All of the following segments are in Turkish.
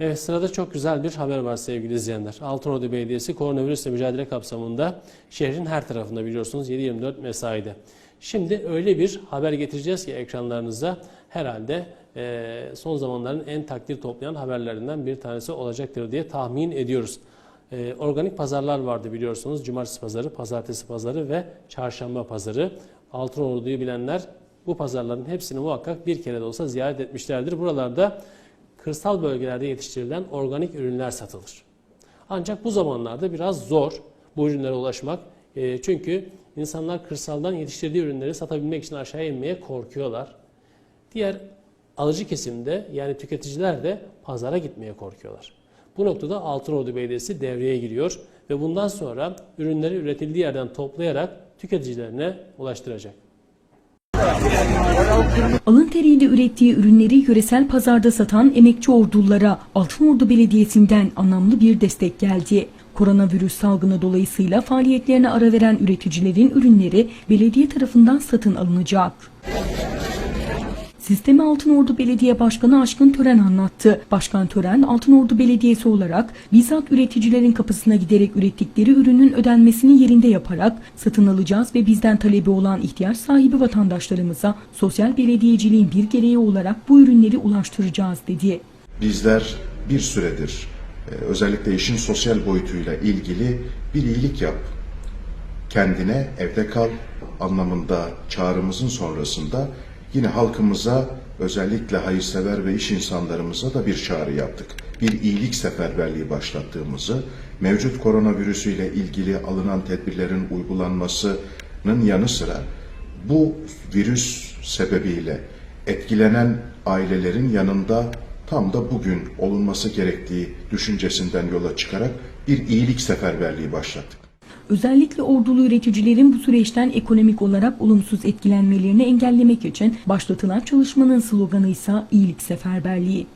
Evet sırada çok güzel bir haber var sevgili izleyenler. Altınordu Belediyesi koronavirüsle mücadele kapsamında şehrin her tarafında biliyorsunuz 7-24 mesaide. Şimdi öyle bir haber getireceğiz ki ekranlarınıza herhalde eee, son zamanların en takdir toplayan haberlerinden bir tanesi olacaktır diye tahmin ediyoruz. Eee, organik pazarlar vardı biliyorsunuz. Cumartesi pazarı, pazartesi pazarı ve çarşamba pazarı. Altınordu'yu bilenler bu pazarların hepsini muhakkak bir kere de olsa ziyaret etmişlerdir. Buralarda kırsal bölgelerde yetiştirilen organik ürünler satılır. Ancak bu zamanlarda biraz zor bu ürünlere ulaşmak. E, çünkü insanlar kırsaldan yetiştirdiği ürünleri satabilmek için aşağıya inmeye korkuyorlar. Diğer alıcı kesimde yani tüketiciler de pazara gitmeye korkuyorlar. Bu noktada Altınordu Belediyesi devreye giriyor ve bundan sonra ürünleri üretildiği yerden toplayarak tüketicilerine ulaştıracak. Alın teriyle ürettiği ürünleri yöresel pazarda satan emekçi ordulara Altınordu Belediyesi'nden anlamlı bir destek geldi. Koronavirüs salgını dolayısıyla faaliyetlerine ara veren üreticilerin ürünleri belediye tarafından satın alınacak. Sistemi Altınordu Belediye Başkanı Aşkın Tören anlattı. Başkan Tören, Altınordu Belediyesi olarak bizzat üreticilerin kapısına giderek ürettikleri ürünün ödenmesini yerinde yaparak satın alacağız ve bizden talebi olan ihtiyaç sahibi vatandaşlarımıza sosyal belediyeciliğin bir gereği olarak bu ürünleri ulaştıracağız dedi. Bizler bir süredir e, özellikle işin sosyal boyutuyla ilgili bir iyilik yap. Kendine evde kal anlamında çağrımızın sonrasında yine halkımıza özellikle hayırsever ve iş insanlarımıza da bir çağrı yaptık. Bir iyilik seferberliği başlattığımızı, mevcut koronavirüsüyle ilgili alınan tedbirlerin uygulanmasının yanı sıra bu virüs sebebiyle etkilenen ailelerin yanında tam da bugün olunması gerektiği düşüncesinden yola çıkarak bir iyilik seferberliği başlattık. Özellikle ordulu üreticilerin bu süreçten ekonomik olarak olumsuz etkilenmelerini engellemek için başlatılan çalışmanın sloganı ise iyilik seferberliği.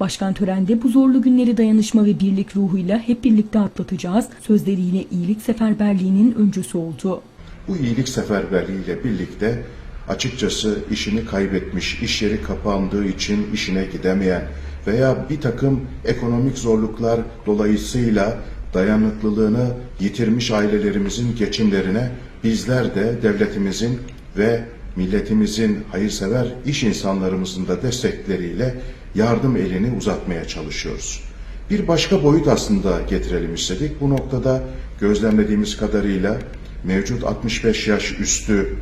Başkan törende bu zorlu günleri dayanışma ve birlik ruhuyla hep birlikte atlatacağız sözleriyle iyilik seferberliğinin öncüsü oldu. Bu iyilik seferberliğiyle birlikte açıkçası işini kaybetmiş, iş yeri kapandığı için işine gidemeyen veya bir takım ekonomik zorluklar dolayısıyla dayanıklılığını yitirmiş ailelerimizin geçimlerine bizler de devletimizin ve milletimizin hayırsever iş insanlarımızın da destekleriyle yardım elini uzatmaya çalışıyoruz. Bir başka boyut aslında getirelim istedik. Bu noktada gözlemlediğimiz kadarıyla mevcut 65 yaş üstü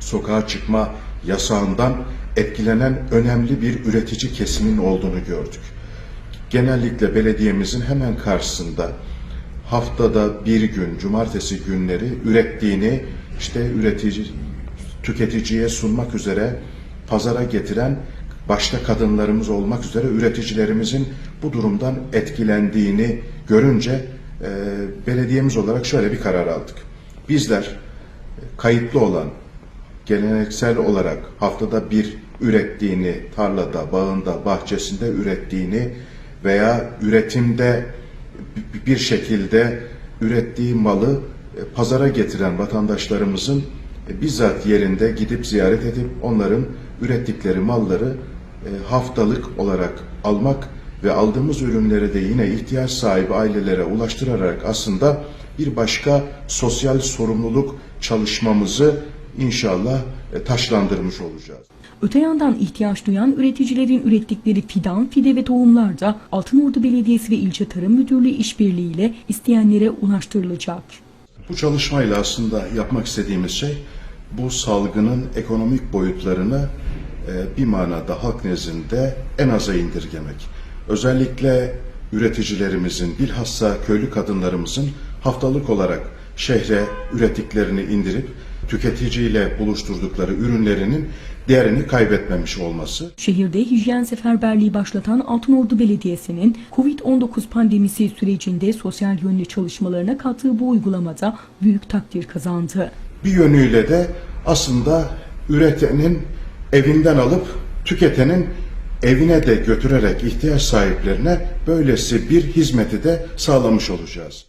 sokağa çıkma yasağından etkilenen önemli bir üretici kesimin olduğunu gördük. Genellikle belediyemizin hemen karşısında haftada bir gün, cumartesi günleri ürettiğini işte üretici, tüketiciye sunmak üzere pazara getiren başta kadınlarımız olmak üzere üreticilerimizin bu durumdan etkilendiğini görünce e, belediyemiz olarak şöyle bir karar aldık. Bizler kayıtlı olan geleneksel olarak haftada bir ürettiğini tarlada, bağında, bahçesinde ürettiğini veya üretimde bir şekilde ürettiği malı e, pazara getiren vatandaşlarımızın e, bizzat yerinde gidip ziyaret edip onların ürettikleri malları e, haftalık olarak almak ve aldığımız ürünleri de yine ihtiyaç sahibi ailelere ulaştırarak aslında bir başka sosyal sorumluluk çalışmamızı inşallah taşlandırmış olacağız. Öte yandan ihtiyaç duyan üreticilerin ürettikleri fidan, fide ve tohumlar da Altınordu Belediyesi ve İlçe Tarım Müdürlüğü işbirliğiyle isteyenlere ulaştırılacak. Bu çalışmayla aslında yapmak istediğimiz şey bu salgının ekonomik boyutlarını e, bir manada halk nezdinde en aza indirgemek. Özellikle üreticilerimizin bilhassa köylü kadınlarımızın haftalık olarak şehre ürettiklerini indirip tüketiciyle buluşturdukları ürünlerinin değerini kaybetmemiş olması. Şehirde hijyen seferberliği başlatan Altınordu Belediyesi'nin Covid-19 pandemisi sürecinde sosyal yönlü çalışmalarına kattığı bu uygulamada büyük takdir kazandı. Bir yönüyle de aslında üretenin evinden alıp tüketenin evine de götürerek ihtiyaç sahiplerine böylesi bir hizmeti de sağlamış olacağız.